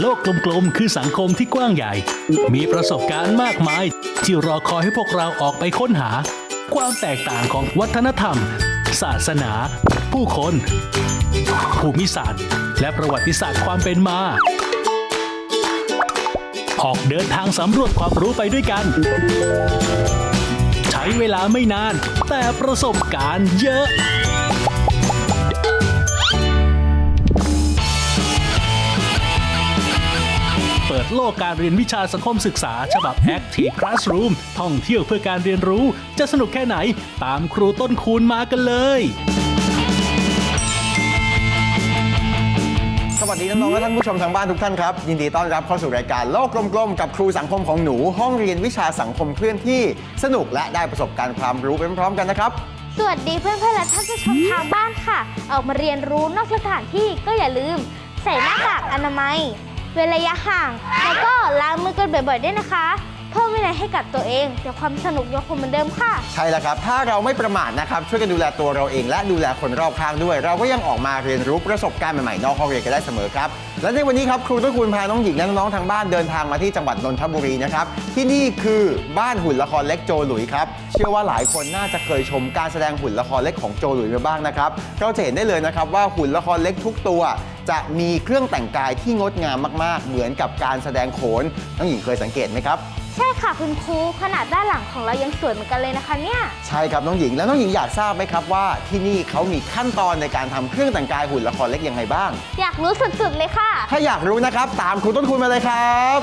โลกกลมๆ คือสังคมที่กว้างใหญ่ มีประสบการณ์มากมาย ที่รอคอยให้พวกเราออกไปค้นหา ความแตกต่างของวัฒนธรรม ศาสนา ผู้คน ภูมิศาสตร์ และประวัติศาสตร์ความเป็นมา ออกเดินทางสำรวจความรู้ไปด้วยกัน ใช้เวลาไม่นาน แต่ประสบการณ์เยอะ ดโลกการเรียนวิชาสังคมศึกษา ฉบับ Active Classroom ท่องเที่ยวเพื่อการเรียนรู้ จะสนุกแค่ไหน ตามครูต้นคูณมากันเลย สวัสดีน้องๆและท่านผู้ชมทางบ้านทุกท่านครับ ยินดีต้อนรับเข้าสู่รายการโลกกลมๆ กับครูสังคมของหนู ห้องเรียนวิชาสังคมเคลื่อนที่สนุกและได้ประสบการณ์ความรู้ไปพร้อมๆกันนะครับ สวัสดีเพื่อนๆและท่านผู้ชมทางบ้านค่ะ ออกมาเรียนรู้นอกสถานที่ก็อย่าลืม ใส่หน้ากากอนามัย เว้นระยะห่าง แล้วก็ล้างมือกันบ่อยๆด้วยนะคะ เพิ่มวินัยให้กับตัวเองเดี๋ยวความสนุกยังคงเหมือนเดิมค่ะ ใช่แล้วครับ ถ้าเราไม่ประมาทนะครับ ช่วยกันดูแลตัวเราเองและดูแลคนรอบข้างด้วย เราก็ยังออกมาเรียนรู้ประสบการณ์ใหม่ๆนอกห้องเรียนกันได้เสมอครับ และในวันนี้ครับครูต้นคุณพาน้องหญิงและน้องๆทางบ้านเดินทางมาที่จังหวัดนนทบุรีนะครับ ที่นี่คือบ้านหุ่นละครเล็กโจหลุยครับ เชื่อว่าหลายคนน่าจะเคยชมการแสดงหุ่นละครเล็กของโจหลุยมาบ้างนะครับ เราจะเห็นได้เลยนะครับว่าหุ่นละครเล็กทุกตัว จะมีเครื่องแต่งกายที่งดงามมากๆ เหมือนกับการแสดงโขนน้องหญิงเคยสังเกตไหมครับ ใช่ค่ะคุณครูขนาดด้านหลังของเรายังสวยเหมือนกันเลยนะคะเนี่ย ใช่ครับน้องหญิงแล้วน้องหญิงอยากทราบไหมครับว่าที่นี่เขามีขั้นตอนในการทำเครื่องแต่งกายหุ่นละครเล็กยังไงบ้าง อยากรู้สุดๆเลยค่ะ ถ้าอยากรู้นะครับ ตามครูต้นคุณมาเลยครับ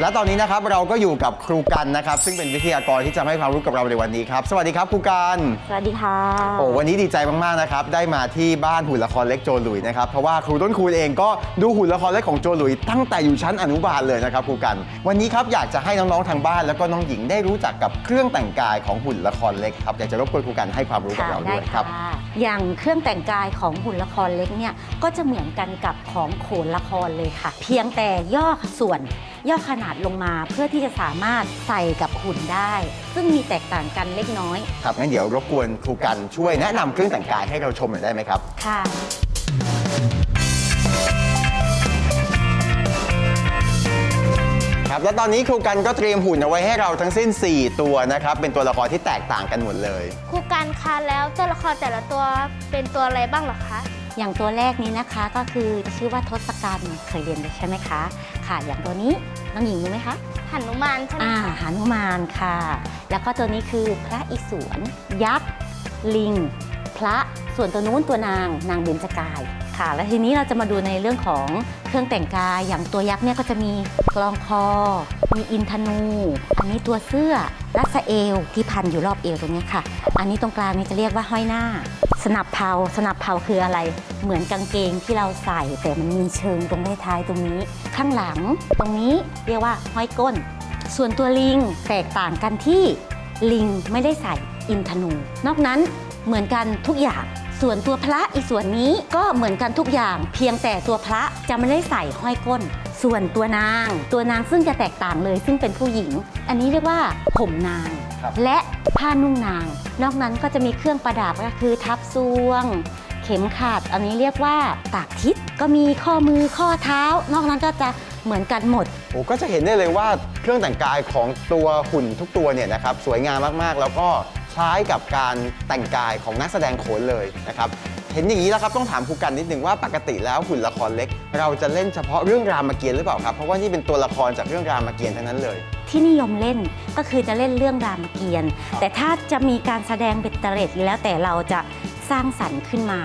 และตอนนี้นะครับเราก็อยู่กับครูกันนะครับ ซึ่งเป็นวิทยากรที่จะให้ความรู้กับเราในวันนี้ครับ สวัสดีครับครูกันสวัสดีค่ะโอ้วันนี้ดีใจมากๆนะครับ ได้มาที่บ้านหุ่นละครเล็กโจหลุยนะครับเพราะว่าครูต้นคูณเองก็ดูหุ่นละครเล็กของโจหลุยตั้งแต่อยู่ชั้นอนุบาลเลยนะครับครูกัน วันนี้ครับอยากจะให้น้องๆทางบ้านแล้วก็น้องหญิงได้รู้จักกับเครื่องแต่งกายของหุ่นละครเล็กครับอยากจะรบกวนครูกันให้ความรู้กับค่ะเราได้ด้วยคค่ะรับอย่างเครื่องแต่งกายของหุ่นละครเล็กเนี่ยก็จะเหมือนกันกับของโขนละครเลยค่ะ เพียงแต่ย่อส่วนย่อขนาดลงมา เพื่อที่จะสามารถใส่กับหุ่นได้ ซึ่งมีแตกต่างกันเล็กน้อยครับงั้นเดี๋ยวรบกวนครูกันช่วยแนะนำเครื่องแต่งกายให้เราชมหน่อยได้ไหมครับ ค่ะ ครับและตอนนี้ครูกันก็เตรียมหุ่นเอาไว้ให้เราทั้งสิ้น 4 ตัวนะครับ เป็นตัวละครที่แตกต่างกันหมดเลย ครูการคะแล้วตัวละครแต่ละตัวเป็นตัวอะไรบ้างเหรอคะ อย่างตัวแรกนี้นะคะก็คือชื่อว่าทศกัณฐ์เคยเรียนใช่ไหมคะ ค่ะ อย่างตัวนี้น้องหญิงรู้ไหมคะหันุมานใช่ไหมอ่าคะหานุมานค่ะ แล้วก็ตัวนี้คือพระอิศวรยักษ์ลิง พระส่วนตัวนู้นตัวนางนางเบญจกาย ค่ะ แล้วทีนี้เราจะมาดูในเรื่องของเครื่องแต่งกาย อย่างตัวยักษ์เนี่ยก็จะมีกลองคอ มีอินทนู อันนี้ตัวเสื้อรัสเอลที่พันอยู่รอบเอวตรงนี้ค่ะ อันนี้ตรงกลางนี่จะเรียกว่าห้อยหน้า สนับเผาสนับเผาคืออะไร เหมือนกางเกงที่เราใส่ แต่มันมีเชิงตรงท้ายตรงนี้ ข้างหลังตรงนี้เรียกว่าห้อยก้น ส่วนตัวลิงแตกต่างกันที่ลิงไม่ได้ใส่อินทนู นอกนั้นเหมือนกันทุกอย่าง ส่วนตัวพระอีกส่วนนี้ก็เหมือนกันทุกอย่าง เพียงแต่ตัวพระจะไม่ได้ใส่ห้อยก้น ส่วนตัวนาง ตัวนางซึ่งจะแตกต่างเลย ซึ่งเป็นผู้หญิง อันนี้เรียกว่าผมนาง และผ้านุ่งนาง นอกนั้นก็จะมีเครื่องประดับก็คือทับซวง เข็มขัดอันนี้เรียกว่าตากทิศก็มีข้อมือข้อเท้า นอกนั้นก็จะเหมือนกันหมด โอ้ก็จะเห็นได้เลยว่าเครื่องแต่งกายของตัวหุ่นทุกตัวเนี่ยนะครับสวยงามมากๆ แล้วก็ คล้ายกับการแต่งกายของนักแสดงโขนเลยนะครับเห็นอย่างนี้แล้วครับต้องถามครูกันนิดนึงว่าปกติแล้วหุ่นละครเล็ก เราจะเล่นเฉพาะเรื่องรามเกียรติ์หรือเปล่าครับเพราะว่านี่เป็นตัวละครจากเรื่องรามเกียรติ์ทั้งนั้นเลย ที่นิยมเล่นก็คือจะเล่นเรื่องรามเกียรติ์แต่ถ้าจะมีการแสดงเบ็ดเตร็ดแล้วแต่เราจะสร้างสรรค์ขึ้นมา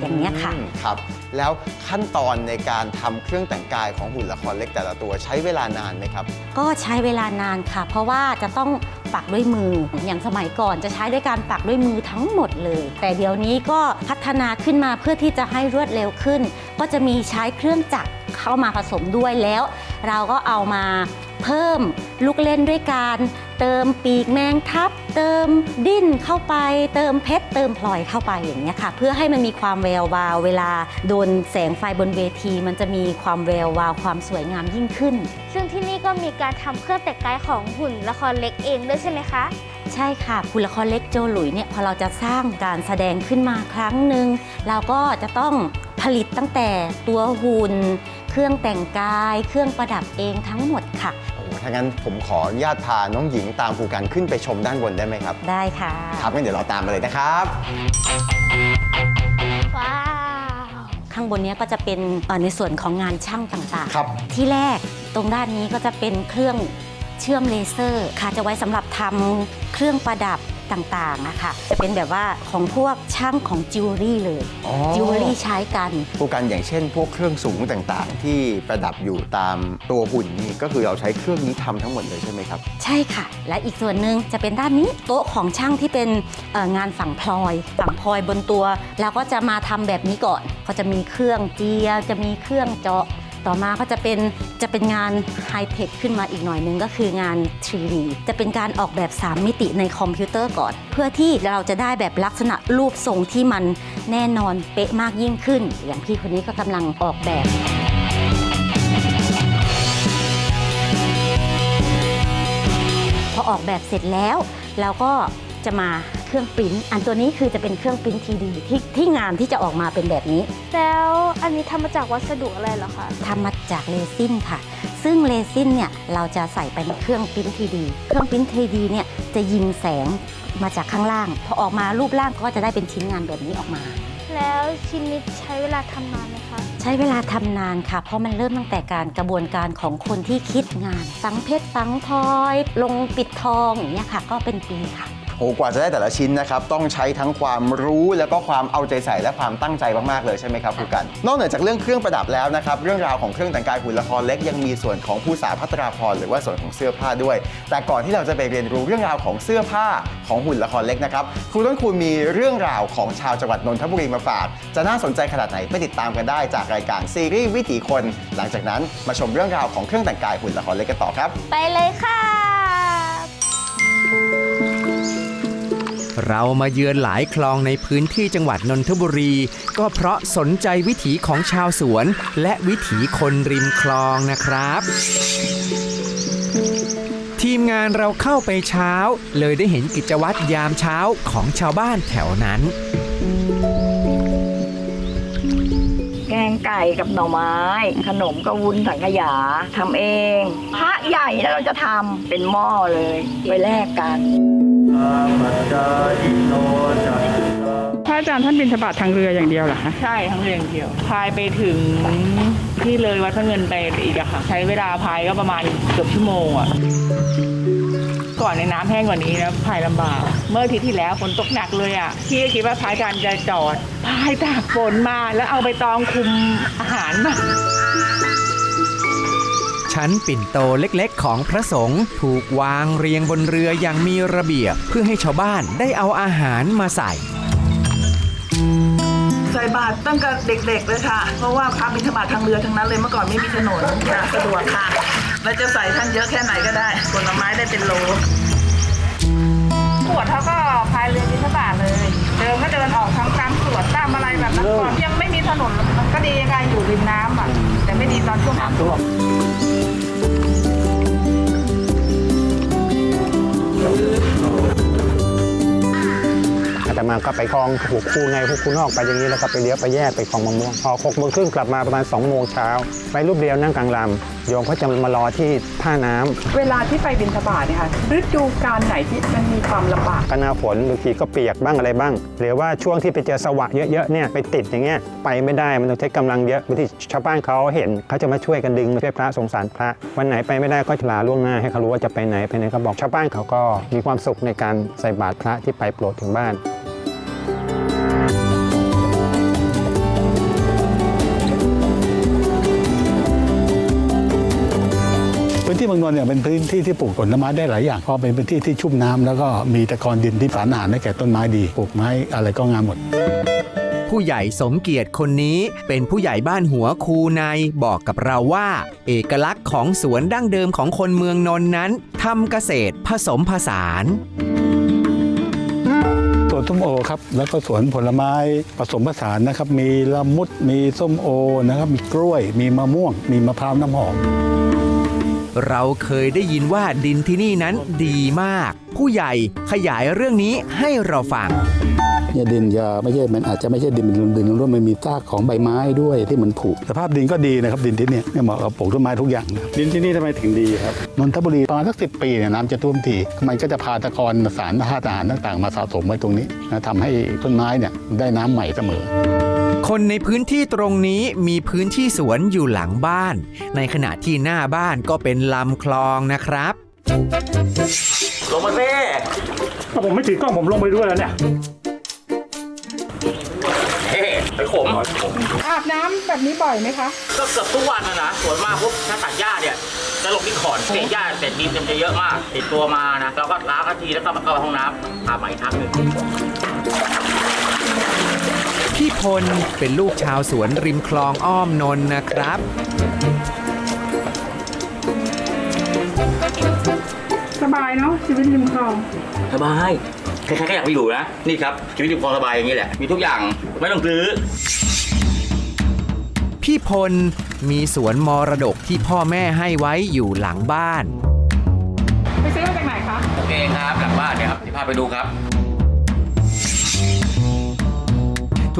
อย่างนี้ยค่ะอืมครับ แล้วขั้นตอนในการทำเครื่องแต่งกายของหุ่นละครเล็กแต่ละตัวใช้เวลานานไหมครับ ก็ใช้เวลานานค่ะ เพราะว่าจะต้องปักด้วยมืออย่างสมัยก่อนจะใช้ด้วยการปักด้วยมือทั้งหมดเลย แต่เดี๋ยวนี้ก็พัฒนาขึ้นมาเพื่อที่จะให้รวดเร็วขึ้น ก็จะมีใช้เครื่องจักรเข้ามาผสมด้วยแล้ว เราก็เอามาเพิ่มลูกเล่นด้วยการ เติมปีกแมงทับ เติมดิ้นเข้าไป เติมเพชรเติมพลอยเข้าไปอย่างนี้ยค่ะ เพื่อให้มันมีความแวววาวเวลาโดนแสงไฟบนเวที มันจะมีความแวววาวความสวยงามยิ่งขึ้น ซึ่งที่นี่ก็มีการทำเครื่องแต่งกายของหุ่นละครเล็กเองด้วยใช่ไหมคะใช่ค่ะคุณละครเล็กโจหลุยเนี่ยพอเราจะสร้างการแสดงขึ้นมาครั้งหนึ่งเราก็จะต้องผลิตตั้งแต่ตัวหุ่น เครื่องแต่งกาย เครื่องประดับเองทั้งหมดค่ะโอ้โห ถ้างั้นผมขออนุญาตพาน้องหญิงตามครูกันขึ้นไปชมด้านบนได้ไหมครับ ได้ค่ะครับงั้นเดี๋ยวเราตามมาเลยนะครับ ว้าว ข้างบนเนี้ยก็จะเป็นเอ่อในส่วนของงานช่างต่างๆครับที่แรกตรงด้านนี้ก็จะเป็นเครื่องเชื่อมเลเซอร์ ค่ะจะไว้สำหรับทำเครื่องประดับ ต่างๆนะคะจะเป็นแบบว่าของพวกช่างของจิวเวลรี่เลยอ๋อ จิวเวลรี่ใช้กันครูกันอย่างเช่น พวกเครื่องสูงต่างๆ ที่ประดับอยู่ตามตัวหุ่นนี่ก็คือเราใช้เครื่องนี้ทำทั้งหมดเลยใช่ไหมครับ ใช่ค่ะ และอีกส่วนหนึ่งจะเป็นด้านนี้โต๊ะของช่างที่เป็นเอ่องานฝังพลอย ฝังพลอยบนตัว แล้วก็จะมาทำแบบนี้ก่อนก็จะมีเครื่องเจียร์จะมีเครื่องเจาะ ต่อมาก็จะเป็นจะเป็นงานไฮเทคขึ้นมาอีกหน่อยหนึงก็คืองาน 3D จะเป็นการออกแบบ 3 มิติในคอมพิวเตอร์ก่อน เพื่อที่เราจะได้แบบลักษณะรูปทรงที่มันแน่นอนเป๊ะมากยิ่งขึ้น อย่างพี่คนนี้ก็กำลังออกแบบพอออกแบบเสร็จแล้วเราก็จะมา เครื่องปริ้นท์อันตัวนี้คือจะเป็นเครื่องปริ้นทีดีที่ที่งานที่จะออกมาเป็นแบบนี้ แล้วอันนี้ทำมาจากวัสดุอะไรเหรอคะทำมาจากเรซินค่ะ ซึ่งเรซินเนี่ยเราจะใส่ไปในเครื่องปริ้นทีดี เครื่องปริ้นทีดีเนี่ยจะยิงแสงมาจากข้างล่าง พอออกมารูปร่างก็จะได้เป็นชิ้นงานแบบนี้ออกมา แล้วชิ้นนี้ใช้เวลาทำนานไหมคะ ใช้เวลาทำนานค่ะ เพราะมันเริ่มตั้งแต่การกระบวนการของคนที่คิดงานฝังเพชรฝังพลอย ลงปิดทองอย่างเงี้ยค่ะ ก็เป็นปีค่ะ โอ้กว่าจะได้แต่ละชิ้นนะครับต้องใช้ทั้งความรู้แล้วก็ความเอาใจใส่และความตั้งใจมากๆเลยใช่ไหมครับครูกัน นอกเหนือจากเรื่องเครื่องประดับแล้วนะครับเรื่องราวของเครื่องแต่งกายหุ่นละครเล็กยังมีส่วนของผู้สาพัตราพรหรือว่าส่วนของเสื้อผ้าด้วย แต่ก่อนที่เราจะไปเรียนรู้เรื่องราวของเสื้อผ้าของหุ่นละครเล็กนะครับครูต้นคูณมีเรื่องราวของชาวจังหวัดนนทบุรีมาฝากจะน่าสนใจขนาดไหนไปติดตามกันได้จากรายการซีรีส์วิถีคน หลังจากนั้นมาชมเรื่องราวของเครื่องแต่งกายหุ่นละครเล็กกันต่อครับ ไปเลยค่ะ เรามาเยือนหลายคลองในพื้นที่จังหวัดนนทบุรี ก็เพราะสนใจวิถีของชาวสวน และวิถีคนริมคลองนะครับ ทีมงานเราเข้าไปเช้า เลยได้เห็นกิจวัตรยามเช้าของชาวบ้านแถวนั้น ไก่กับหน่อไม้ ขนมก็วุ้นสังขยาทำเอง พระใหญ่แล้วเราจะทำเป็นหม้อเลยไปแลกกันพระอาจารย์ท่านบินทบาททางเรืออย่างเดียวเหรอคะใช่ทั้งเรียงเดียว พายไปถึงที่เลยวัดพระเงินไปอีกอะค่ะ ใช้เวลาพายก็ประมาณเกือบชั่วโมงอะ ก่อนในน้ำแห้งกว่านี้นะพายลำบาก เมื่ออาทิตย์ที่แล้วฝนตกหนักเลยอะพี่ก็คิดว่าพายการจะจอดพายตากฝนมาแล้วเอาใบตองคลุมอาหารมาชั้นปิ่นโตเล็กๆ ของพระสงฆ์ถูกวางเรียงบนเรืออย่างมีระเบียบ เพื่อให้ชาวบ้านได้เอาอาหารมาใส่ ใส่บาตรตั้งแต่เด็กๆเลยค่ะ เพราะว่าพระบิณฑบาตทางเรือทั้งนั้นเลยเมื่อก่อนไม่มีถนนค่ะสะดวกค่ะ เราจะใส่ท่านเยอะแค่ไหนก็ได้ผลไม้ได้เป็นโลขวดเขาก็พายเรือบินทบาทเลย เดินก็เดินออกทางตามสวนตามอะไรแบบนั้นก่อนยังไม่มีถนนมันก็ดีการอยู่ริมน้ำอะแต่ไม่ดีตอนช่วงน้ำท่วม มาก็ไปคลองหัวคู่ไงพวกคู่นอกไปอย่างนี้แล้วก็ไปเลี้ยวไปแยกไปคลองมะม่วงพอหกโมงครึ่งกลับมาประมาณ2องโมงเช้าไปรูปเดียวนั่งกลางลำโยมเขาจะมารอที่ท่าน้ำเวลาที่ไปบินทบาทเนี่ยค่ะฤดูการไหนที่มันมีความลำบากก็หน้าฝนบางทีก็เปียกบ้างอะไรบ้าง หรือว่าช่วงที่ไปเจอสวะเยอะๆเนี่ยไปติดอย่างเงี้ยไปไม่ได้มันต้องใช้กำลังเยอะบางทีชาวบ้านเขาเห็นเขาจะมาช่วยกันดึงมาช่วยพระสงสารพระ วันไหนไปไม่ได้ก็ลาล่วงหน้าให้เขารู้ว่าจะไปไหนไปไหนก็บอกชาวบ้านเขาก็มีความสุขในการใส่บาตรพระที่ไปโปรดถึงบ้าน เมืองนนท์เนี่ยเป็นพื้นที่ที่ปลูกผลไม้ได้หลายอย่างเพราะเป็นพื้นที่ที่ชุ่มน้ำแล้วก็มีตะกอนดินที่สารอาหารให้แก่ต้นไม้ดีปลูกไม้อะไรก็งามหมดผู้ใหญ่สมเกียรติคนนี้เป็นผู้ใหญ่บ้านหัวคูในบอกกับเราว่า เอกลักษณ์ของสวนดั้งเดิมของคนเมืองนนท์นั้นทำเกษตรผสมผสานสวนส้มโอครับแล้วก็สวนผลไม้ผสมผสานนะครับ มีละมุดมีส้มโอนะครับ มีกล้วย มีมะม่วง มีมะพร้าวน้ำหอม เราเคยได้ยินว่าดินที่นี่นั้นดีมาก ผู้ใหญ่ขยายเรื่องนี้ให้เราฟังเนี่ยดินจะไม่ใช่มันอาจจะไม่ใช่ดินเป็นดินร่วนมันมีซากของใบไม้ด้วยที่มันผุสภาพดินก็ดีนะครับดินที่เนี่ยเนี่ยเหมาะกับปลูกต้นไม้ทุกอย่างนะดินที่นี่ทำไมถึงดีครับนนทบุรีประมาณสักสิปีเนี่ยน้ำจะท่วมทีมันก็จะพาตะกอนสารธาตุอาหารต่าง ๆ มาสะสมไว้ตรงนี้นะทำให้ต้นไม้เนี่ยได้น้ำใหม่เสมอ คนในพื้นที่ตรงนี้มีพื้นที่สวนอยู่หลังบ้าน ในขณะที่หน้าบ้านก็เป็นลำคลองนะครับลงมาสิถ้าผมไม่ถือกล้องผมลงไปด้วยแล้วเนี่ยเฮ้ไปขมอาบน้ำแบบนี้บ่อยไหมคะ ก็เกือบทุกวันนะนะสวนมากปุ๊บถ้าตัดหญ้าเนี่ยจะลงที่ขอนเศษหญ้าเศษดินมันจะเยอะมากติดตัวมานะเราก็ล้างทันทีแล้วก็มาเข้าห้องน้ำอาบใหม่อีกครั้งหนึ่ง พี่พลเป็นลูกชาวสวนริมคลองอ้อมนนท์นะครับ สบายเนาะชีวิตริมคลองสบายใครๆก็อยากไปอยู่นะ นี่ครับชีวิตอยู่คลองสบายอย่างนี้แหละ มีทุกอย่างไม่ต้องซื้อ พี่พลมีสวนมรดกที่พ่อแม่ให้ไว้อยู่หลังบ้าน ไปซื้อมาจากไหนคะ โอเคครับ หลังบ้านเนี่ยครับที่พาไปดูครับ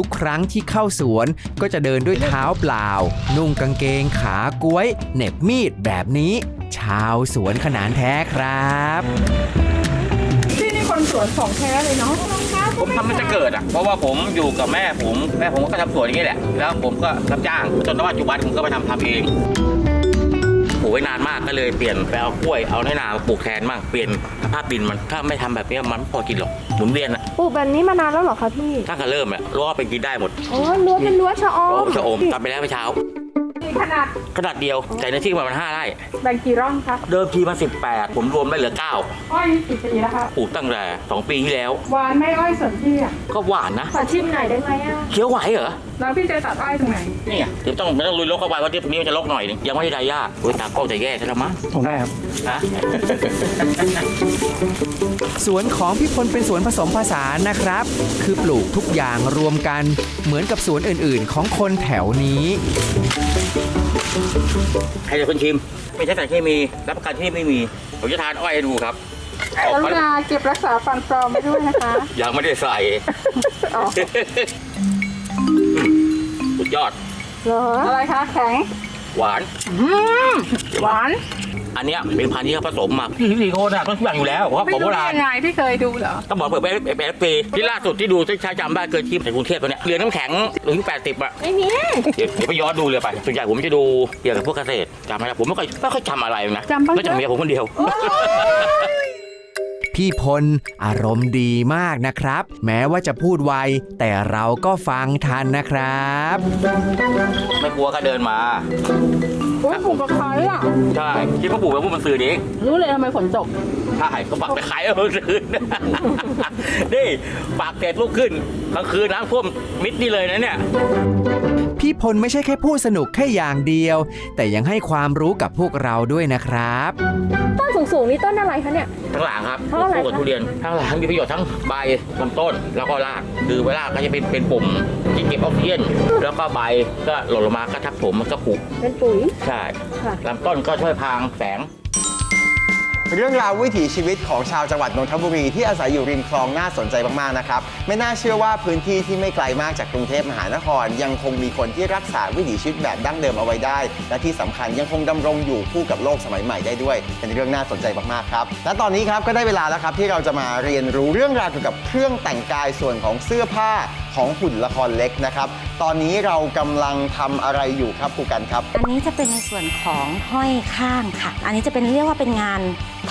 ทุกครั้งที่เข้าสวนก็จะเดินด้วยเท้าเปล่า นุ่งกางเกงขาก้วยเหน็บมีดแบบนี้ ชาวสวนขนานแท้ครับที่นี่คนสวนของแท้เลยเนาะผมทำมันจะเกิดอะ เพราะว่าผมอยู่กับแม่ผมแม่ผมก็ทำสวนอย่างนี้แหละ แล้วผมก็รับจ้างจนปัจจุบันผมก็มาทำทำเองปลูกไว้นานมากก็เลยเปลี่ยนไปเอากล้วยเอาในนามาปลูกแทนบ้างเปลี่ยนสภาพดินมันถ้าไม่ทำแบบนี้มันไม่พอกินหรอก หมุนเวียนอะปลูกแบบนี้มานานแล้วเหรอคะพี่ ถ้าก็เริ่มอะรั้วเป็นกินได้หมดโอ้รั้วเป็นรั้วชะออโอ้มชะอมตัดไปแล้วเมื่อเช้า มีขนาดขนาดเดียวแต่ในที่ประมาณห้าไร่แบ่งกี่ร่องคะเดิมทีมันสิบแปดผมรวมได้เหลือเก้าอ้อยกี่ปีแล้วคะปลูกตั้งแต่สองปีที่แล้ว หวานไหม่อ้อยสวนพี่อะก็หวานนะขอชิมหน่อยได้ไหมอะเคี้ยวไหวเหรอแล้วพี่จะตัดอ้อยตรงไหนนี่ไงเดี๋ยวต้องไม่ต้องลุยลกเข้าไปว่าที่ตรงนี้มันจะลกหน่อยนึงยังไม่ได้ได้ยากโอ้ยตากล้องจะแย่ใช่ไหมมั้งผมได้ครับ ฮะ สวนของพี่พลเป็นสวนผสมผสานนะครับ คือปลูกทุกอย่างรวมกันเหมือนกับสวนอื่นๆ ของคนแถวนี้ ใครจะคนชิม ไม่ใช่สารเคมีรับประกันที่ไม่มี ผมจะทานอ้อยให้ดูครับออกกรุมาณาเก็บรักษาฟันปลอมไว้ด้วยนะคะ ยังไม่ได้ใส่อ๋อ สุดยอด เหรออะไรคะแข็งหวาน หวาน อันเนี้ยเป็นพันธุ์ที่เขาผสมมาที่ซิลิโคนอะต้องทุกอย่างอยู่แล้วเพราะไม่ผมโบรู้ได้ราณยังไงพี่เคยดูเหรอ ต้องบอกเปิดไปเป็นเอฟปีที่ล่าสุดที่ดูที่ใช้จำได้เกินทีมในกรุงเทพตัวเนี้ยเรือน้ำแข็งถึงแปดสิบอะ ไม่มีเดี๋ยวเดี๋ยวไปย้อนดูเลยไปส่วนใหญ่ผมจะดูเกี่ยวกับพวกเกษตรจำไม่ได้ผมไม่ค่อยไม่ค่อยจำอะไรนะจำบ้างไม่จำเมียผมคนเดียว พี่พลอารมณ์ดีมากนะครับ แม้ว่าจะพูดไว แต่เราก็ฟังทันนะครับ ไม่กลัวก็เดินมาโอ้ยปลูกกับใครอะ ใช่ที่พ่อปู่กับพ่อมันซื้อเองรู้เลยทำไมฝนตกใช่เขาปักไปขายเอาซื้อนี่ปากเสร็จลุกขึ้นกลางคืนน้ำท่วมมิดนี่เลยนะเนี่ย พี่พลไม่ใช่แค่พูดสนุกแค่อย่างเดียว แต่ยังให้ความรู้กับพวกเราด้วยนะครับ ต้นสูงๆนี่ต้นอะไรคะเนี่ย ทั้งหลังครับเพราะอะไรคู่กับคะทุเรียนทั้งหลังมีประโยชน์ทั้งใบลำต้นแล้วก็รากคือเวลาก็จะเป็นเป็นปุ่มที่เก็บออกซิเจนแล้วก็ใบก็หล่นลงมาก็ทับถมมันก็ผุเป็นปุ๋ยใช่ค่ะ ลำต้นก็ช่วยพรางแสง เรื่องราววิถีชีวิตของชาวจังหวัดนนทบุรีที่อาศัยอยู่ริมคลองน่าสนใจมากๆนะครับ ไม่น่าเชื่อว่าพื้นที่ที่ไม่ไกลมากจากกรุงเทพมหานคร ยังคงมีคนที่รักษาวิถีชีวิตแบบดั้งเดิมเอาไว้ได้ และที่สำคัญยังคงดำรงอยู่คู่กับโลกสมัยใหม่ได้ด้วย เป็นเรื่องน่าสนใจมากๆครับ และตอนนี้ครับก็ได้เวลาแล้วครับที่เราจะมาเรียนรู้เรื่องราวเกี่ยวกับเครื่องแต่งกายส่วนของเสื้อผ้าของหุ่นละครเล็กนะครับ ตอนนี้เรากำลังทำอะไรอยู่ครับครูกันครับ อันนี้จะเป็นในส่วนของห้อยข้างค่ะ อันนี้จะเป็นเรียกว่าเป็นงาน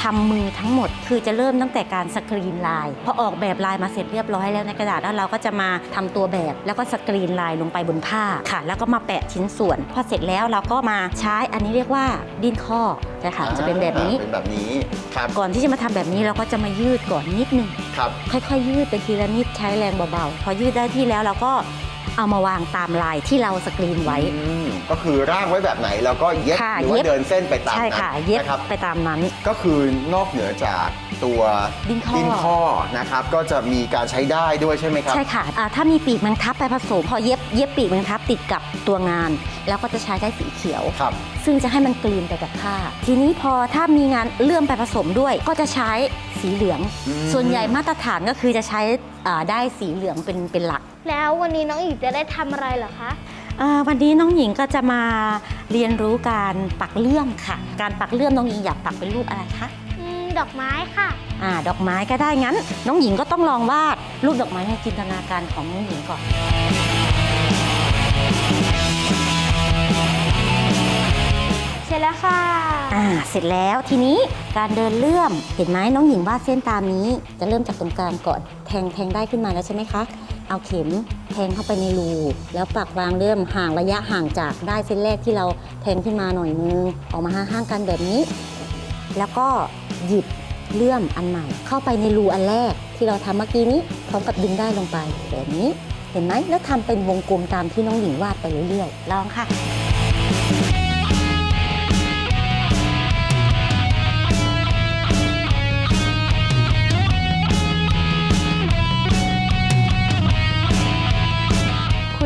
ทำมือทั้งหมด คือจะเริ่มตั้งแต่การสกรีนลายพอออกแบบลายมาเสร็จเรียบร้อยแล้วในกระดาษแล้วเราก็จะมาทำตัวแบบ แล้วก็สกรีนลายลงไปบนผ้าค่ะ แล้วก็มาแปะชิ้นส่วนพอเสร็จแล้วเราก็มาใช้อันนี้เรียกว่าดิ้นข้อนะคะจะเป็นแบบนี้เป็นแบบนี้ครับก่อนที่จะมาทำแบบนี้เราก็จะมายืดก่อนนิดนึงครับค่อยๆ ยืดไปทีละนิดใช้แรงเบาๆ พอยืดได้ที่แล้วเราก็ เอามาวางตามลายที่เราสกรีนไว้ อืมก็คือร่างไว้แบบไหนแล้วก็เย็บค่ะหรือว่าเย็บ เดินเส้นไปตามใช่นั้นค่ะเย็บนะครับ ไปตามนั้น ก็คือนอกเหนือจากตัวดิ้นข้อนข้อนะครับ ก็จะมีการใช้ได้ด้วยใช่ไหมครับ ใช่ค่ะอ่าถ้ามีปีกแมงทับไปผสม พอเย็บเย็บปีกแมงทับติดกับตัวงาน แล้วก็จะใช้ได้สีเขียว ครับ ซึ่งจะให้มันกลืนไปกับผ้า ทีนี้พอถ้ามีงานเลื่อมไปผสมด้วย ก็จะใช้สีเหลือง อืม ส่วนใหญ่มาตรฐานก็คือจะใช้อ่าได้สีเหลืองเป็นเป็นหลัก แล้ววันนี้น้องอีกจะได้ทำอะไรเหรอคะอ่าวันนี้น้องหญิงก็จะมาเรียนรู้การปักเลื่อมค่ะ การปักเลื่อมน้องหญิงอยากปักเป็นรูปอะไรคะอืมดอกไม้ค่ะ อ่า ดอกไม้ก็ได้งั้น น้องหญิงก็ต้องลองวาดรูปดอกไม้ในจินตนาการของน้องหญิงก่อน เสร็จแล้วค่ะ อ่า เสร็จแล้วทีนี้การเดินเลื่อม เห็นไหมน้องหญิงวาดเส้นตามนี้ จะเริ่มจากตรงกลางก่อน แทงแทงได้ขึ้นมาแล้วใช่ไหมคะ เอาเข็มแทงเข้าไปในรู แล้วปักวางเลื่อมห่างระยะห่างจากได้เส้นแรกที่เราแทงขึ้นมาหน่อยนึง ออกมาห่างๆกันแบบนี้ แล้วก็หยิบเลื่อมอันใหม่ เข้าไปในรูอันแรกที่เราทำเมื่อกี้นี้ พร้อมกับดึงได้ลงไปแบบนี้ เห็นไหมแล้วทำเป็นวงกลมตามที่น้องหญิงวาดไปเรื่อยๆ ลองค่ะ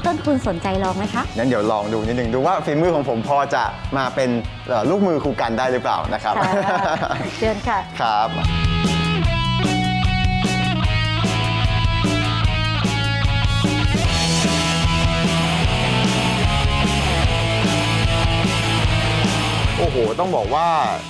ครูต้นคุณสนใจลองไหมคะ งั้นเดี๋ยวลองดูนิดหนึ่งดูว่าฝีมือของผมพอจะมาเป็นเอ่อลูกมือครูกันได้หรือเปล่านะครับ ค่ะ เชิญค่ะ ครับ ต้องบอกว่า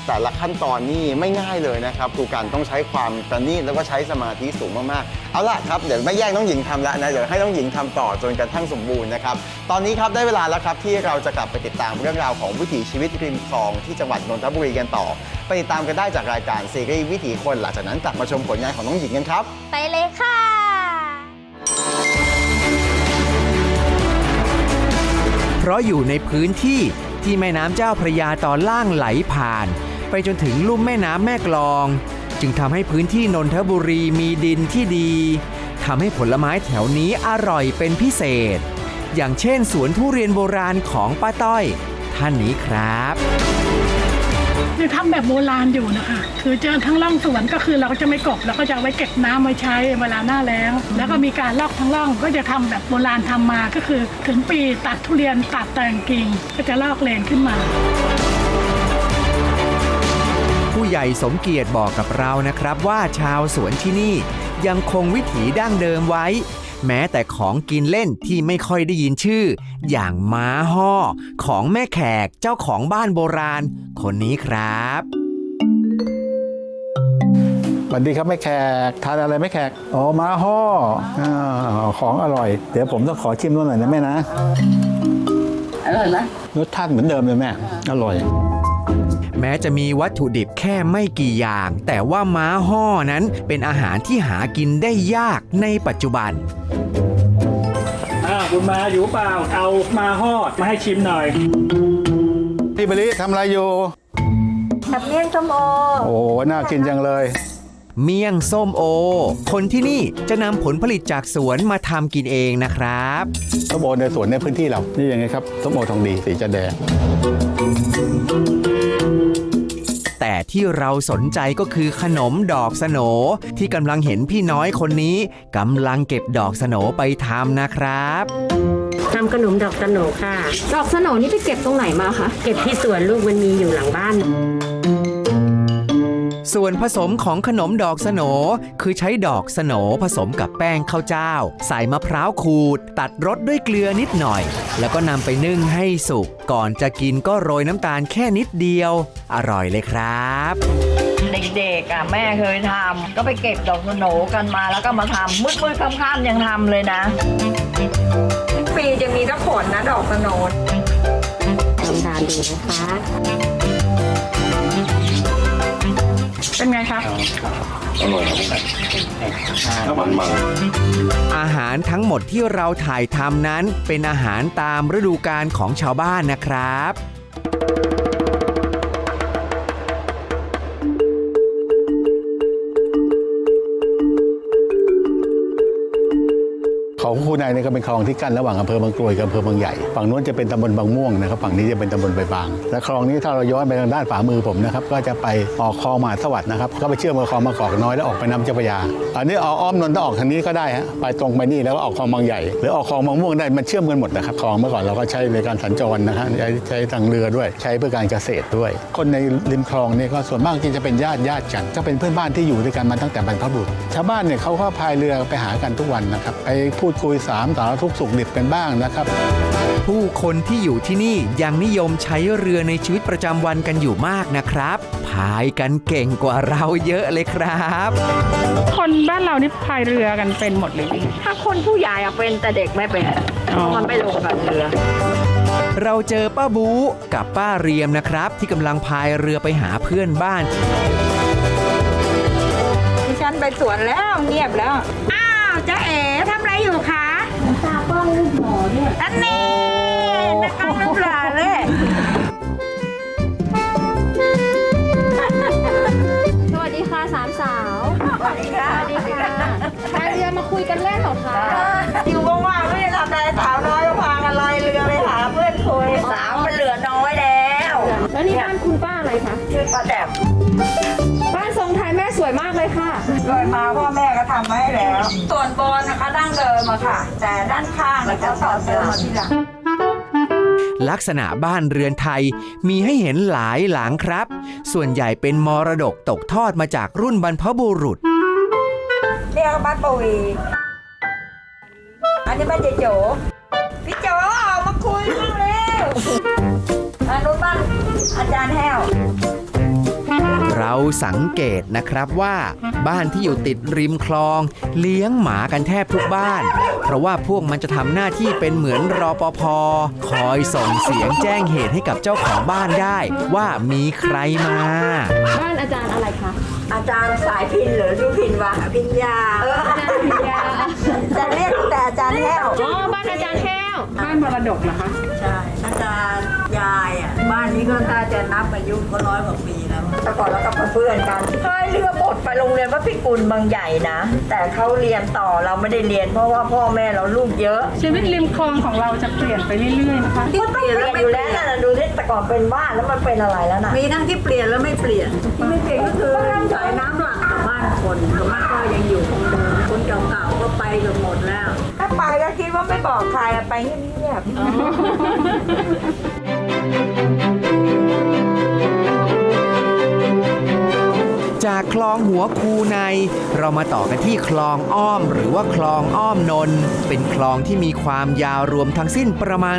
แต่ละขั้นตอนนี่ไม่ง่ายเลยนะครับครูกันต้องใช้ความประณีตแล้วก็ใช้สมาธิสูงมากๆ เอาล่ะครับเดี๋ยวไม่แย่งน้องหญิงทำแล้วนะเดี๋ยวให้น้องหญิงทำต่อจนกระทั่งสมบูรณ์นะครับตอนนี้ครับได้เวลาแล้วครับที่เราจะกลับไปติดตามเรื่องราวของวิถีชีวิตริมคลองที่จังหวัดนนทบุรีกันต่อ ไปติดตามกันได้จากรายการซีรีส์วิถีคนหลังจากนั้นกลับมาชมผลงานของน้องหญิงกันครับไปเลยค่ะเพราะอยู่ในพื้นที่ ที่แม่น้ำเจ้าพระยาตอนล่างไหลผ่าน ไปจนถึงลุ่มแม่น้ำแม่กลอง จึงทำให้พื้นที่นนทบุรีมีดินที่ดีทำให้ผลไม้แถวนี้อร่อยเป็นพิเศษ อย่างเช่นสวนทุเรียนโบราณของป้าต้อย ท่านนี้ครับ ยังทำแบบโบราณอยู่นะคะ คือเจอทั้งร่องสวนก็คือเราก็จะไม่กบเราก็จะไว้เก็บน้ำไว้ใช้เวลาหน้าแล้งแล้วก็มีการลอกทั้งร่องก็จะทำแบบโบราณทำมาก็คือ ถึงปีตัดทุเรียนตัดแต่งกิ่งก็จะลอกเลนขึ้นมา ผู้ใหญ่สมเกียรติบอกกับเรานะครับว่าชาวสวนที่นี่ยังคงวิถีดั้งเดิมไว้ แม้แต่ของกินเล่นที่ไม่ค่อยได้ยินชื่อ อย่างม้าห่อของแม่แขกเจ้าของบ้านโบราณ คนนี้ครับสวัสดีครับแม่แขกทานอะไรแม่แขกอ๋อม้าห่ออาของอร่อย เดี๋ยวผมต้องขอชิมด้วยหน่อยนะแม่นะอร่อยไหมรสชาติเหมือนเดิมเลยแม่ อร่อย แม้จะมีวัตถุดิบแค่ไม่กี่อย่าง แต่ว่าม้าห่อนั้นเป็นอาหารที่หากินได้ยากในปัจจุบันอ่าคุณมาอยู่เปล่า เอามาฮอดมาให้ชิมหน่อย พี่บริทำอะไรอยู่แบบเลี้ยงส้มโอโอ้น่ากินจังเลย เมี่ยงส้มโอ คนที่นี่จะนำผลผลิตจากสวนมาทำกินเองนะครับ ส้มโอในสวนในพื้นที่เรา นี่ยังไงครับ ส้มโอทองดีสีจะแดง แต่ที่เราสนใจก็คือขนมดอกสโหนที่กำลังเห็นพี่น้อยคนนี้กำลังเก็บดอกสโหนไปทำนะครับทำขนมดอกสโหนค่ะ ดอกสโหนนี่ไปเก็บตรงไหนมาคะ เก็บที่สวนลูกมันมีอยู่หลังบ้าน ส่วนผสมของขนมดอกสโหนคือใช้ดอกสโหนผสมกับแป้งข้าวเจ้า ใส่มะพร้าวขูด ตัดรสด้วยเกลือนิดหน่อย แล้วก็นำไปนึ่งให้สุก ก่อนจะกินก็โรยน้ำตาลแค่นิดเดียว อร่อยเลยครับ เด็กๆอะแม่เคยทำก็ไปเก็บดอกสโหนกันมาแล้วก็มาทำมืดๆค่ำๆยังทำเลยนะปีจะมีทั้งผลนะดอกสโหนลองทานดูนะคะ อาหารทั้งหมดที่เราถ่ายทำนั้นเป็นอาหารตามฤดูกาลของชาวบ้านนะครับูในนี่ก็เป็นคลองที่กั้นระหว่างอำเภอบางกรวยกับอำเภอบางใหญ่ ฝั่งนู้นจะเป็นตำบลบางม่วงนะครับ ฝั่งนี้จะเป็นตำบลใบบาง และคลองนี้ถ้าเราย้อนไปทางด้านฝ่ามือผมนะครับก็จะไปออกคลองมหาสวัสดิ์นะครับก็ไปเชื่อมกับคลองมะกอกน้อยแล้วออกไปน้ำเจ้าพระยา อันนี้เอาอ้อมนนท์ต้องออกทางนี้ก็ได้ฮะไปตรงไปนี่แล้วก็ออกคลองบางใหญ่ หรือออกคลองบางม่วงได้มันเชื่อมกันหมดนะครับคลองเมื่อก่อนเราก็ใช้ในการสัญจรนะฮะใช้ใช้ทางเรือด้วย ใช้เพื่อการเกษตรด้วย คนในริมคลองเนี่ยก็ส่วนมากที่จะเป็นญาติญาติกันก็เป็นเพื่อนบ้านที่อยู่ด้วยกันมาตั้งแต่บรรพบุรุษชาวบ้านเนี่ยเขาก็พายเรือไปหากันทุกวันนะครับไปพูดคุยสามสารทุกข์สุขดิบกันบ้างนะครับ ผู้คนที่อยู่ที่นี่ยังนิยมใช้เรือในชีวิตประจำวันกันอยู่มากนะครับพายกันเก่งกว่าเราเยอะเลยครับ คนบ้านเรานี่พายเรือกันเป็นหมดเลยถ้าคนผู้ใหญ่อะเป็นแต่เด็กไม่เป็นเพราะมันไม่ลงกับเรือเราเจอป้าบูกับป้าเรียมนะครับ ที่กำลังพายเรือไปหาเพื่อนบ้านดิฉันไปสวนแล้วเงียบแล้ว อ้าวจ๊ะเอ๋ อเนี่ยอันนี้นะคะลูกหลานเลยสวัสดีค่ะสามสาว สวัสดีค่ะสวัสดีค่ะพายเรือมาคุยกันเล่นเหรอคะอยู่ว่างๆไม่ได้ทำอะไรสาวน้อยก็พากันลอยเรือไปหาเพื่อนคุยสาวมันเหลือน้อยแล้ว แล้วนี่บ้านคุณป้าอะไรคะชื่อป้าแดบ เลยค่ะลอยมาพ่อแม่ก็ทำมาให้แล้ว ส่วนบอลนะคะดั้งเดิมอะค่ะ แต่ด้านข้างเราจะต่อเติมมาทีหลัง ลักษณะบ้านเรือนไทยมีให้เห็นหลายหลังครับ ส่วนใหญ่เป็นมรดกตกทอดมาจากรุ่นบรรพบุรุษ เรียกบ้านปวีอันนี้บ้านเจโจ พี่โจออกมาคุยบ้างเร็วอันนู้นบ้านอาจารย์แห้ว เราสังเกตนะครับว่าบ้านที่อยู่ติดริมคลอง เลี้ยงหมากันแทบทุกบ้าน เพราะว่าพวกมันจะทำหน้าที่เป็นเหมือนรอปภคอยส่งเสียงแจ้งเหตุให้กับเจ้าของบ้านได้ ว่ามีใครมา บ้านอาจารย์อะไรคะ อาจารย์สายพินหรือดูพินวะพิญญาเอออาจารย์พิญญาจะเรียกแต่อาจารย์แห้วอ๋อบ้านอาจารย์แห้วบ้านมรดกเหรอคะ ใช่ อาจารย์ยายอะ บ้านนี้ก็ถ้าจะนับอายุก็ร้อยกว่าปี แล้วแต่ก่อนเราก็เป็นเพื่อนกันพายเรือบดไปโรงเรียนวัดพิกุลบางใหญ่นะ แต่เขาเรียนต่อเราไม่ได้เรียนเพราะว่าพ่อแม่เราลูกเยอะ ชีวิตริมคลองของเราจะเปลี่ยนไปเรื่อยๆนะคะที่เปลี่ยนอยู่แล้วน่ะดูที่แต่ก่อนเป็นบ้านแล้วมันเป็นอะไรแล้วนะมีทั้งที่เปลี่ยนแล้วไม่เปลี่ยนที่ไม่เปลี่ยนก็คือสายน้ำหลักกับบ้านคนกับบ้านก็ยังอยู่คงเดิมคนเก่าๆก็ไปเกือบหมดแล้ว ถ้าไปก็คิดว่าไม่บอกใครอะไปเงียบๆ จากคลองหัวคูใน เรามาต่อกันที่คลองอ้อม หรือว่าคลองอ้อมนน เป็นคลองที่มีความยาวรวมทั้งสิ้นประมาณ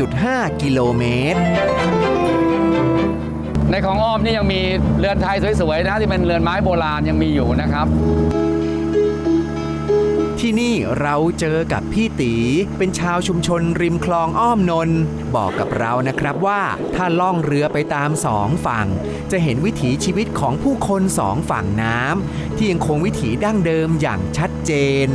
17.5 กิโลเมตร ในคลองอ้อมนี่ยังมีเรือนไทยสวยๆนะที่เป็นเรือนไม้โบราณยังมีอยู่นะครับ ที่นี่เราเจอกับพี่ตี เป็นชาวชุมชนริมคลองอ้อมนน์บอกกับเรานะครับว่าถ้าล่องเรือไปตามสองฝั่ง จะเห็นวิถีชีวิตของผู้คนสองฝั่งน้ำที่ยังคงวิถีดั้งเดิมอย่างชัดเจน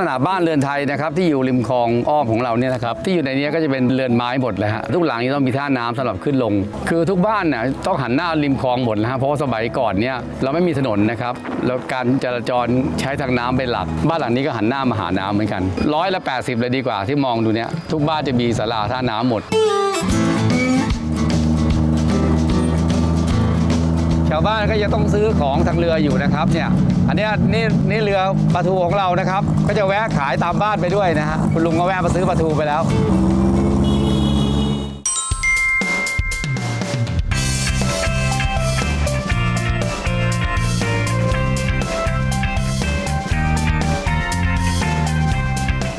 ษณะบ้านเรือนไทยนะครับที่อยู่ริมคลองอ้อมของเราเนี่ยนะครับที่อยู่ในนี้ก็จะเป็นเรือนไม้หมดเลยฮะทุกหลังนี้ต้องมีท่าน้ำสำหรับขึ้นลง คือทุกบ้านเนี่ยต้องหันหน้าริมคลองหมดนะฮะเพราะว่าสมัยก่อนเนี่ยเราไม่มีถนนนะครับแล้วการจราจรใช้ทางน้ำเป็นหลัก บ้านหลังนี้ก็หันหน้ามาหาน้ำเหมือนกันร้อยละ80 เลยดีกว่าที่มองดูเนี่ยทุกบ้านจะมีศาลาท่าน้ำหมด วบ้านก็ยังต้องซื้อของทางเรืออยู่นะครับเนี่ยอันนี้นี่นี่เรือปลาทูของเรานะครับ ก็จะแวะขายตามบ้านไปด้วยนะฮะคุณลุงก็แวะมาซื้อปลาทูไปแล้ว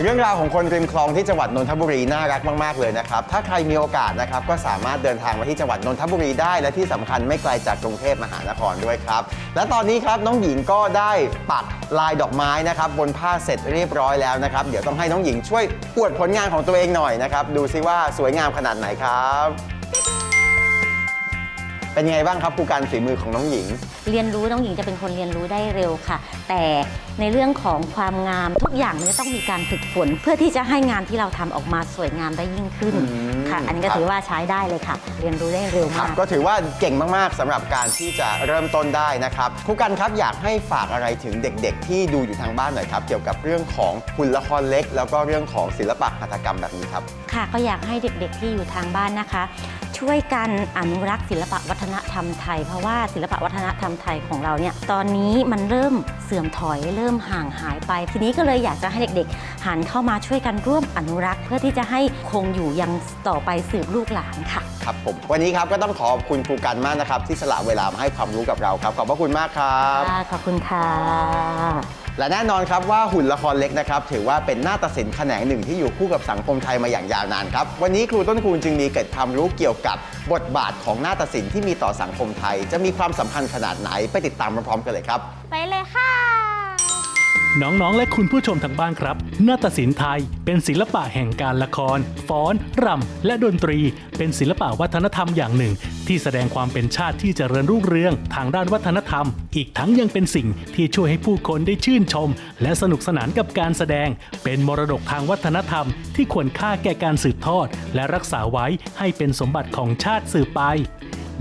เรื่องราวของคนริมคลองที่จังหวัดนนทบุรีน่ารักมาก ๆ เลยนะครับ ถ้าใครมีโอกาสนะครับก็สามารถเดินทางมาที่จังหวัดนนทบุรีได้ และที่สำคัญไม่ไกลจากกรุงเทพมหานครด้วยครับ และตอนนี้ครับน้องหญิงก็ได้ปักลายดอกไม้นะครับบนผ้าเสร็จเรียบร้อยแล้วนะครับ เดี๋ยวต้องให้น้องหญิงช่วยอวดผลงานของตัวเองหน่อยนะครับ ดูซิว่าสวยงามขนาดไหนครับ เป็นเป็นยังไงบ้างครับครูการฝีมือของน้องหญิง เรียนรู้น้องหญิงจะเป็นคนเรียนรู้ได้เร็วค่ะ แต่ในเรื่องของความงามทุกอย่างเนี่ยต้องมีการฝึกฝน เพื่อที่จะให้งานที่เราทำออกมาสวยงามได้ยิ่งขึ้นอืมค่ะ อันนี้ก็ครับ ถือว่าใช้ได้เลยค่ะ เรียนรู้ได้เร็วครับมากก็ถือว่าเก่งมากๆสำหรับการที่จะเริ่มต้นได้นะครับครูกันครับอยากให้ฝากอะไรถึงเด็กๆ ที่ดูอยู่ทางบ้านหน่อยครับ เกี่ยวกับเรื่องของหุ่นละครเล็ก แล้วก็เรื่องของศิลปะหัตถกรรมแบบนี้ครับ ค่ะก็อยากให้เด็กๆที่อยู่ทางบ้านนะคะ ช่วยกันอนุรักษ์ศิลปะวัฒนธรรมไทย เพราะว่าศิลปะวัฒนธรรมไทยของเราเนี่ยตอนนี้มันเริ่มเสื่อมถอยเริ่มห่างหายไป ทีนี้ก็เลยอยากจะให้เด็กๆ หันเข้ามาช่วยกันร่วมอนุรักษ์ เพื่อที่จะให้คงอยู่ยังต่อไปสืบลูกหลานค่ะ ครับผมวันนี้ครับก็ต้องขอบคุณครูกันมากนะครับ ที่สละเวลามาให้ความรู้กับเราครับขอบพระคุณมากครับค่ะขอบคุณค่ะ และแน่นอนครับว่าหุ่นละครเล็กนะครับถือว่าเป็นหน้าตัดสินแขนงหนึ่งที่อยู่คู่กับสังคมไทยมาอย่างยาวนานครับวันนี้ครูต้นคูณจึงมีเกิดความรู้เกี่ยวกับบทบาทของหน้าตัดสินที่มีต่อสังคมไทย จะมีความสัมพันธ์ขนาดไหนไปติดตามพร้อมๆกันเลยครับ ไปเลยค่ะ น้องๆ และคุณผู้ชมทางบ้านครับ นาฏศิลป์ไทยเป็นศิลปะแห่งการละคร ฟ้อน รำ และดนตรี เป็นศิลปะวัฒนธรรมอย่างหนึ่ง ที่แสดงความเป็นชาติที่เจริญรุ่งเรือง ทางด้านวัฒนธรรม อีกทั้งยังเป็นสิ่งที่ช่วยให้ผู้คนได้ชื่นชม และสนุกสนานกับการแสดง เป็นมรดกทางวัฒนธรรม ที่ควรค่าแก่การสืบทอด และรักษาไว้ให้เป็นสมบัติของชาติสืบไป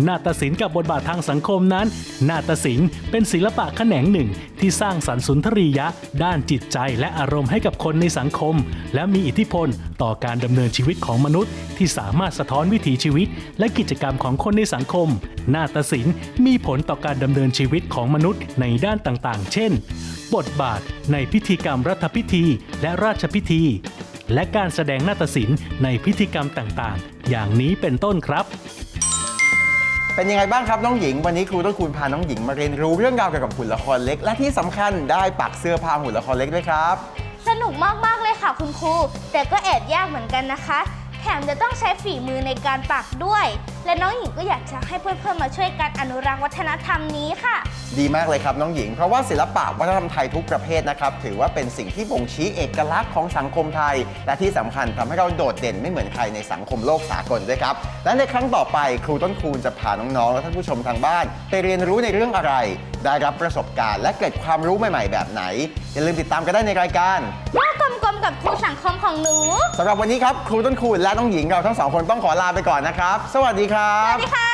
นาฏศิลป์กับบทบาททางสังคมนั้น นาฏศิลป์เป็นศิลปะแขนงหนึ่ง ที่สร้างสรรค์สุนทรียะ ด้านจิตใจและอารมณ์ให้กับคนในสังคม และมีอิทธิพลต่อการดำเนินชีวิตของมนุษย์ ที่สามารถสะท้อนวิถีชีวิต และกิจกรรมของคนในสังคม นาฏศิลป์มีผลต่อการดำเนินชีวิตของมนุษย์ในด้านต่างๆ เช่น บทบาทในพิธีกรรมรัฐพิธี และราชพิธี และการแสดงนาฏศิลป์ในพิธีกรรมต่างๆ อย่างนี้เป็นต้นครับ เป็นยังไงบ้างครับน้องหญิง วันนี้ครูต้นคูณพาน้องหญิงมาเรียนรู้เรื่องราวเกี่ยวกับหุ่นละครเล็ก และที่สำคัญได้ปักเสื้อผ้าหุ่นละครเล็กด้วยครับ สนุกมาก ๆ เลยค่ะคุณครู แต่ก็แอบยากเหมือนกันนะคะ แถมจะต้องใช้ฝีมือในการปักด้วย และน้องหญิงก็อยากจะให้เพื่อนๆมาช่วยกันอนุรักษ์วัฒนธรรมนี้ค่ะ ดีมากเลยครับน้องหญิง เพราะว่าศิลปะวัฒนธรรมไทยทุกประเภทนะครับ ถือว่าเป็นสิ่งที่บ่งชี้เอกลักษณ์ของสังคมไทย และที่สำคัญทำให้เราโดดเด่นไม่เหมือนใครในสังคมโลกสากลด้วยครับ และในครั้งต่อไปครูต้นคูณจะพาน้องๆและท่านผู้ชมทางบ้าน ไปเรียนรู้ในเรื่องอะไร ได้รับประสบการณ์ และเกร็ดความรู้ใหม่ ๆ แบบไหนอย่าลืมติดตามกันได้ในรายการ ว่ากลมๆกับครูสังคมของหนู สำหรับวันนี้ครับครูต้นคูณและน้องหญิงเราทั้งสองคนต้องขอลาไปก่อนนะครับ สวัสดีครับ สวัสดีค่ะ